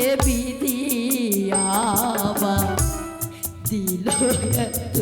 এ বিধি আবার দিল এত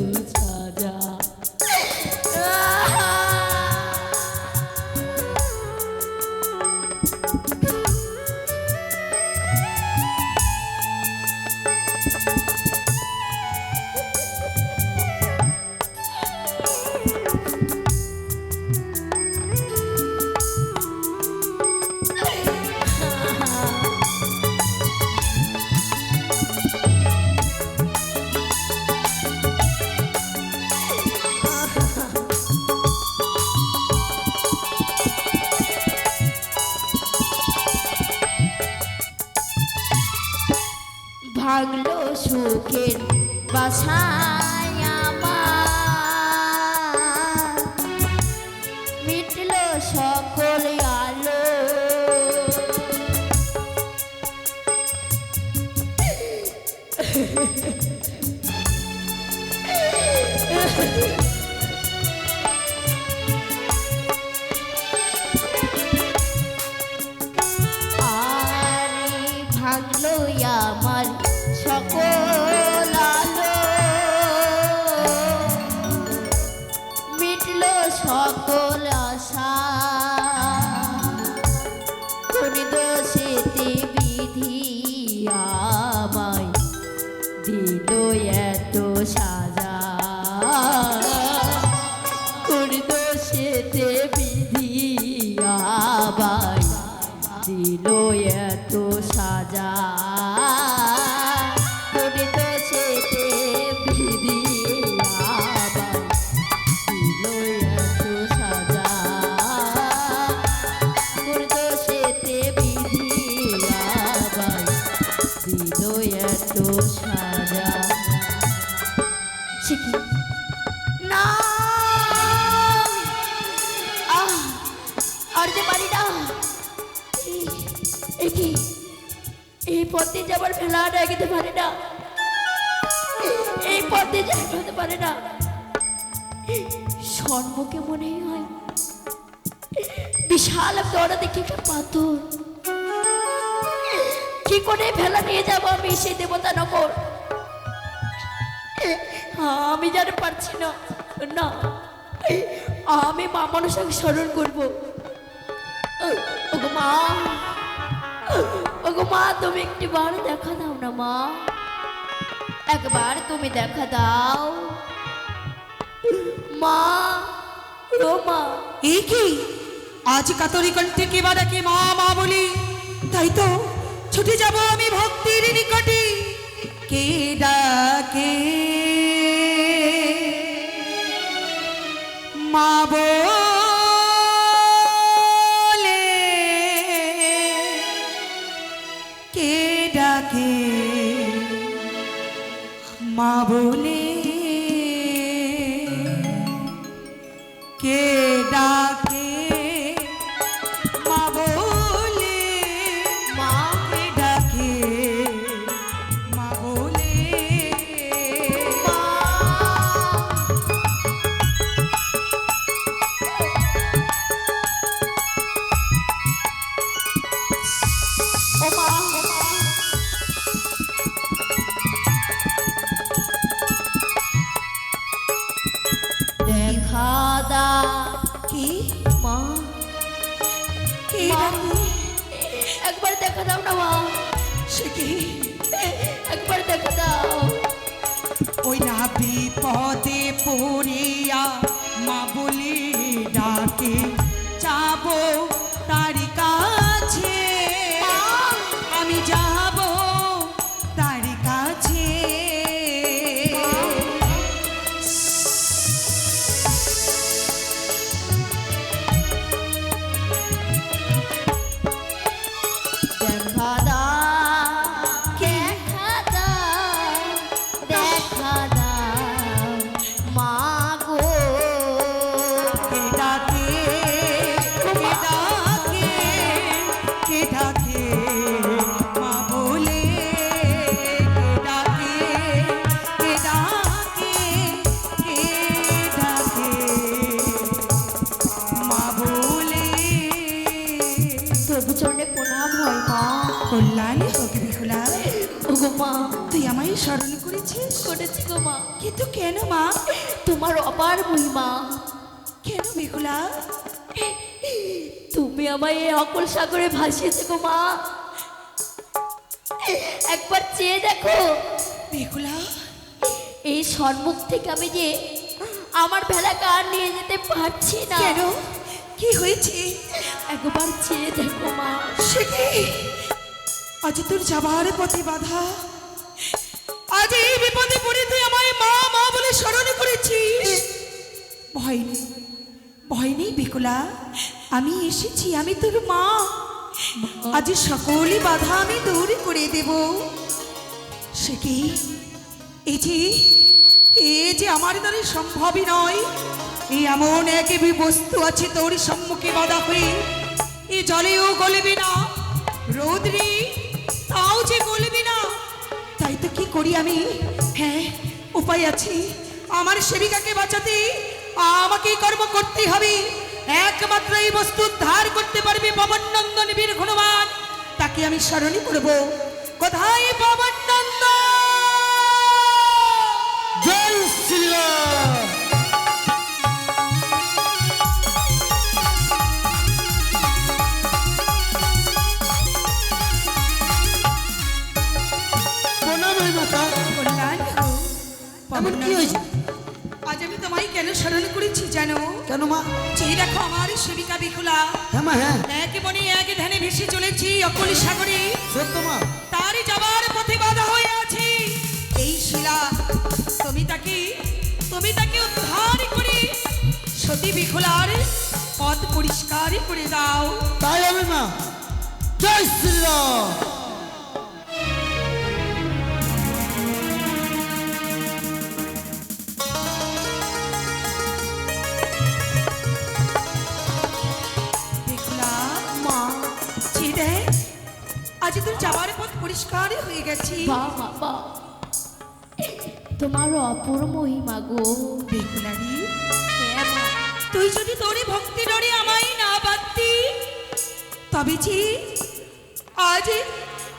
এত সাজা। শিখি না! আহ! আর পারি না। এই- পথে পারে না। সম্মুখে মনে হয়। বিশাল দৌড়া দেখি একটা পাথর। কি করে ফেলা নিয়ে যাব আমি সেই দেবতা নগর। আমি জানি পারছি না। না, আমি মা মানুষকে স্মরণ করব। মা, ওগো মা, তুমি একটি বার দেখা দাও না মা। একবার তুমি দেখা দাও। মা, ও মা। এই কি? আজ কাতরি কণ্ঠে কে বা ডাকে মা মা বলি তাই তো। ছুটে যাব আমি ভক্তির নিকটে। কে ডাকে? দেখা দাও না মা সে কি একবার দেখা দাও ওই না বিপদে পড়িয়া মা বলে ডাকে, যাব তার কাছে। হোক বিহুলা ওগো মা। তুই আমায় স্মরণ করেছিস? করেছি গো মা। কিন্তু কেন মা? তোমার অপার মহিমা। কেন বিহুলা তুমি আমায় এই অকল সাগরে ভাসিয়েছে গো মা। একবার চেয়ে দেখো। বিহুলা এই সম্মুখ থেকে আমি যে আমার ভেলা কার নিয়ে যেতে পারছি না। কেন? কি হয়েছে? একবার চেয়ে দেখো মা। সে কি? আজ তোর যাবার পথে বাধা। আজ এই বিপদে পড়ে তুই আমায় মা মা বলে স্মরণ করেছিস। ভয় নেই ভয় নেই বিকুলা, আমি এসেছি, আমি তোর মা। আজ সকলই বাধা আমি দূর করে দেব। সে কি? এই যে, এ যে আমার দ্বারা সম্ভবই নয়। এই এমন এক বস্তু আছে তোর সম্মুখে বাধা হয়ে। এ জলেও গলবে না। রোদ্রি তাও যে বলবি না। তাই তো কি করি আমি? হ্যাঁ উপায় আছে। আমার সেবিকাকে বাঁচাতে আমাকে কর্ম করতে হবে। একমাত্র এই বস্তু ধার করতে পারবে পবন নন্দন বীর হনুমান। তাকে আমি স্মরণই করব। কোথায় পবন নন্দন জয় শ্রীরাম। এমন কি হয়েছে? আজ আমি তোমায় কেন স্মরণ করেছি জানো? কেন মা? চেয়ে দেখো আমার সেবিকা বিকুলা। হ্যাঁ মা হ্যাঁ। এক মনে এক ধ্যানে ভেসে চলেছি অকলি সাগরে। সত্য মা। তারই যাবার পথে বাধা হয়ে আছে। এই শিলা তুমি তাকে তুমি তাকে উদ্ধার করে সতী বিকুলার পথ পরিষ্কার করে দাও। তাই হবে মা। জয় শ্রীরাম পরিষ্কার হয়ে গেছে। তোমার অপর মহিমা গো। বেকুলারি হ্যাঁ তুই যদি তোরে ভক্তি ডরে আমায় না বাঁধতি তবে যে আজ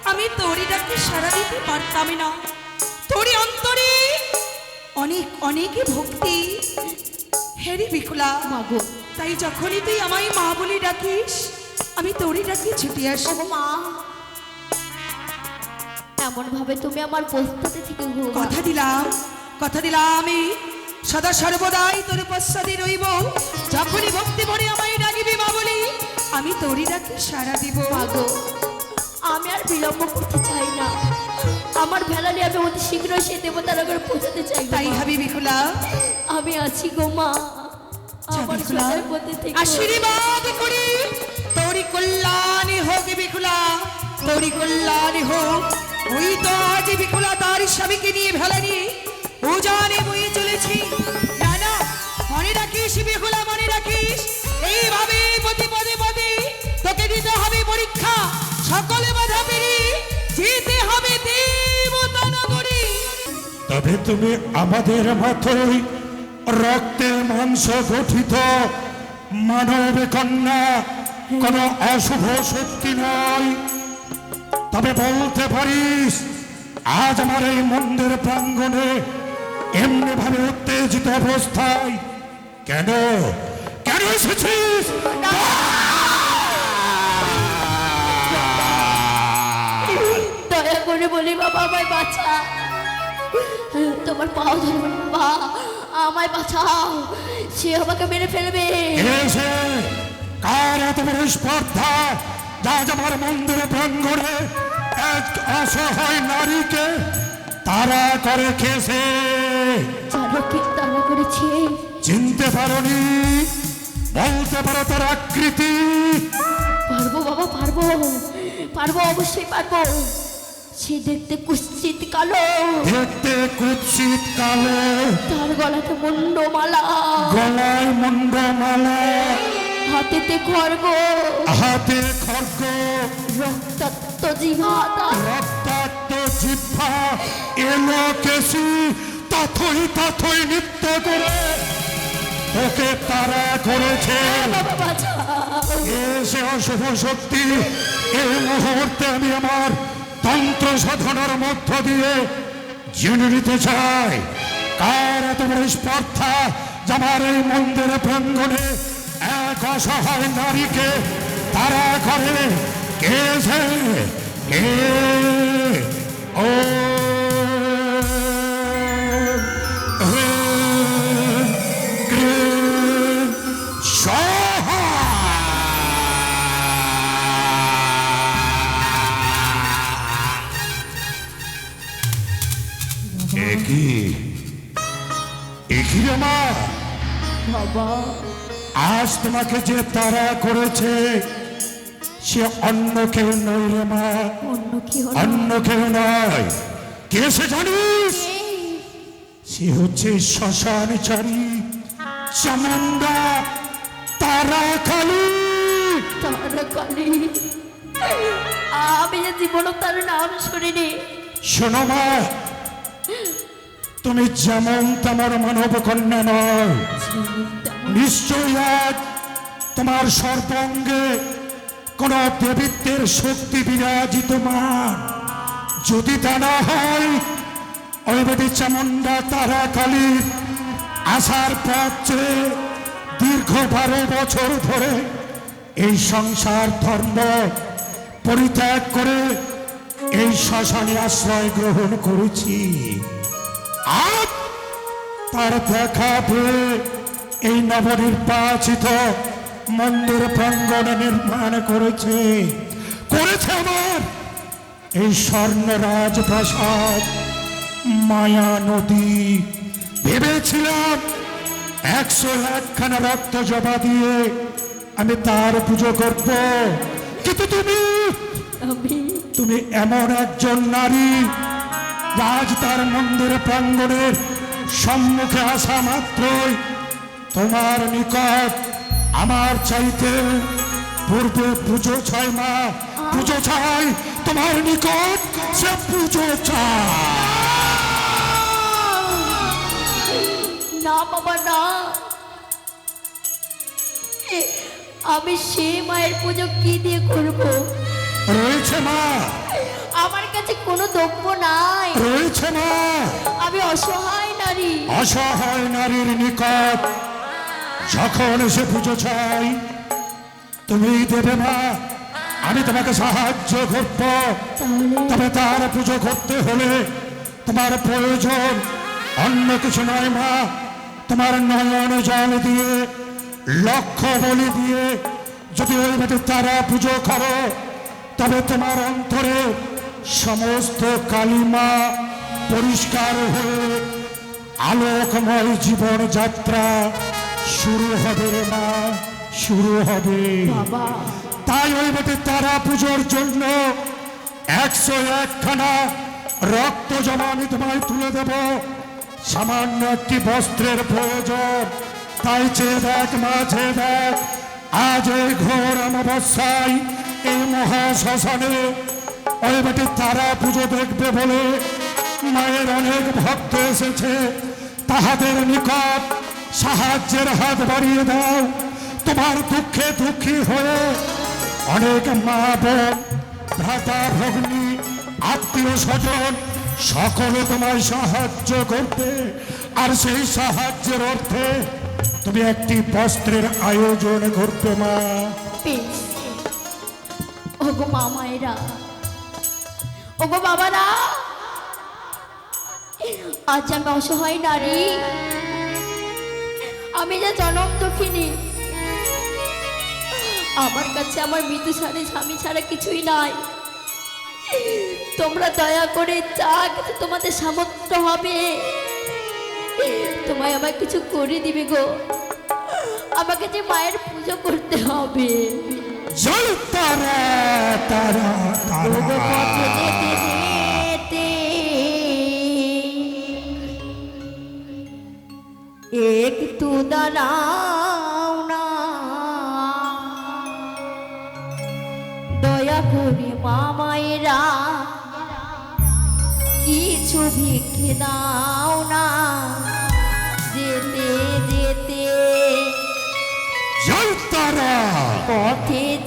আমি তোরে ডাকে সারা দিতে পারতাম না। তোরে অন্তরে অনেক অনেক ভক্তি। হেরি বিকুলা। মা গো। তাই যখনই তুই আমায় মা বলে ডাকিস আমি তোরে ডাকি ছুটে আসব মা। এমন ভাবে তুমি আমার প্রস্তুতি থেকে কথা দিলাম কথা দিলাম আমি। সদা সর্বদাই তোর পশ্চাতে রইব। যখনই ভক্তি ভরে আমায় ডাকিবি মা বলি আমি তোরই ডাকি সারা দিব। মা গো আমি আর বিলম্ব করতে চাই না। আমার ভেলা নিয়ে আমি অতি শীঘ্রই সেই দেবতানগরে পৌঁছাতে চাই তাই। হাবি বিকুলা। আমি আছি গো মা। আমার সদাই পথে থেকে আশীর্বাদ করি। তোরি কল্যাণী হোক বিকুলা। তোরি কল্যাণী হোক। ওই তো আজ বিকুলা তার স্বামীকে নিয়ে ভেলানি। ও জানে বয়ে চলেছি। না না, মনে রাখিস বিকুলা মনে রাখিস। এইভাবে প্রতি পদে পদে তোকে দিতে হবে পরীক্ষা। সকলে বাধা পেরিয়ে যেতে হবে দেবতা তবে তুমি আমাদের মতোই রক্তে মাংস গঠিত মানব কন্যা, কোনো অশুভ শক্তি নয়। তবে বলতে পারিস আজ আমার এই মন্দির প্রাঙ্গণে এমনি ভাবে উত্তেজিত অবস্থায় কেন? কেন এসেছিস? দয়া করে বলি বাবা আমায় বাঁচা। তোমার পাও ধরবো বাবা। আমায় বাঁচাও। সে আমাকে মেরে ফেলবে। কার এত বড় স্পর্ধা? যা আমার মন্দিরে প্রাঙ্গণে এক অসহায় নারীকে তারা করে খেয়েছে। চিনতে পারোনি বলতে পারো তার আকৃতি। পারব বাবা পারব পারব অবশ্যই পারব। সে দেখতে কুশ্চিত কালো। দেখতে কুৎসিত কালো। তার গলাতে মুন্ডমালা। গলায় মুন্ডমালা। হাতেতে খড়গ। হাতে খড়গ। রক্তাক্ত জিভা তার রক্তাক্ত জিহ্বা। এলো কেসি তথই তথই নৃত্য করে। ওকে তারা করেছে। এসে অশুভ শক্তি। এই মুহূর্তে আমি আমার তন্ত্র সাধনার মধ্য দিয়ে জেনে নিতে চাই কার এত বড় স্পর্ধা? যে আমার এই মন্দিরে প্রাঙ্গণে অসহায় নারীকে তারা করে। কে সে? কে? ও। একই একই রে বাবা। আজ তোমাকে যে তারা করেছে সে অন্য কেউ নয় রে মা। অন্য কেউ নয়। কে সে জানিস সে হচ্ছে শ্মশান চারি চামুন্ডা তারা কালী তার কালি আমি যে জীবনও তার নাম শুনিনি। শোনো মা তুমি যেমন তোমার মানব কন্যা নয়। নিশ্চয়ই আজ তোমার সর্বাঙ্গে কোন দেবিত্বের শক্তি বিরাজিত মান যদি তা না হয় বেটি চামুন্ডা তারা কালীর আসার পথ দীর্ঘ বারো বছর ধরে এই সংসার ধর্ম পরিত্যাগ করে এই শ্মশানে আশ্রয় গ্রহণ করেছি। আজ তার দেখা পেয়ে এই নবনির্বাচিত মন্দির প্রাঙ্গণ নির্মাণ করেছে করেছে আমার এই স্বর্ণরাজ প্রাসাদ মায়া নদী। ভেবেছিলাম একশো একখানা রক্ত জবা দিয়ে আমি তার পুজো করব। কিন্তু তুমি তুমি এমন একজন নারী রাজ তার মন্দির প্রাঙ্গণের সম্মুখে আসা মাত্রই তোমার নিকট আমার চাইতে পূর্বে পুজো ছয় মা পুজো চাই। তোমার নিকট সে পুজো চায় না বাবা না। আমি সে মায়ের পুজো কি দিয়ে করব? রয়েছে মা। আমার কাছে কোনো দ্রব্য নাই। রয়েছে না। আমি অসহায় নারী। অসহায় নারীর নিকট যখন সে পুজো চাই তুমি দেবে মা আমি তোমাকে সাহায্য করব। তবে তার পুজো করতে হলে তোমার প্রয়োজন অন্য কিছু নয় মা। তোমার নয়ন জল দিয়ে লক্ষ বলি দিয়ে যদি ওই তারা পুজো করো তবে তোমার অন্তরে সমস্ত কালিমা পরিষ্কার হয়ে আলোকময় জীবন যাত্রা শুরু হবে রে মা শুরু হবে। তাই ওই বেটে তারা পুজোর জন্য একশো একখানা রক্ত জমা আমি তোমায় তুলে দেব। সামান্য একটি বস্ত্রের প্রয়োজন। তাই চেয়ে দেখ মা চেয়ে দেখ। আজ এই ঘোর অমাবস্যায় এই মহা শ্মশানে ওই তারা পুজো দেখবে বলে মায়ের অনেক ভক্ত এসেছে। তাহাদের নিকট সাহায্যের হাত বাড়িয়ে দাও। তোমার দুঃখে দুঃখী হয়ে অনেক মা বোন, ভ্রাতা ভগ্নী, আত্মীয় স্বজন সকলে তোমায় সাহায্য করবে। আর সেই সাহায্যের অর্থে তুমি একটি বস্ত্রের আয়োজন করবে মা। ওগো মামায়েরা ওগো বাবারা। আজ আমি অসহায় নারী আমি যা জনম দুঃখিনী। আমার কাছে আমার মৃত্যু ছাড়ে স্বামী ছাড়া কিছুই নাই। তোমরা দয়া করে যা কিছু তোমাদের সামর্থ্য হবে, তোমায় আমার কিছু করে দিবে গো। আমাকে যে মায়ের পুজো করতে হবে। জ্বলতে রে তারা। একটু দাঁড়াও না। দয়া করে মামাইরা কিছু ভিক্ষে দাও না। যেতে যেতে পথে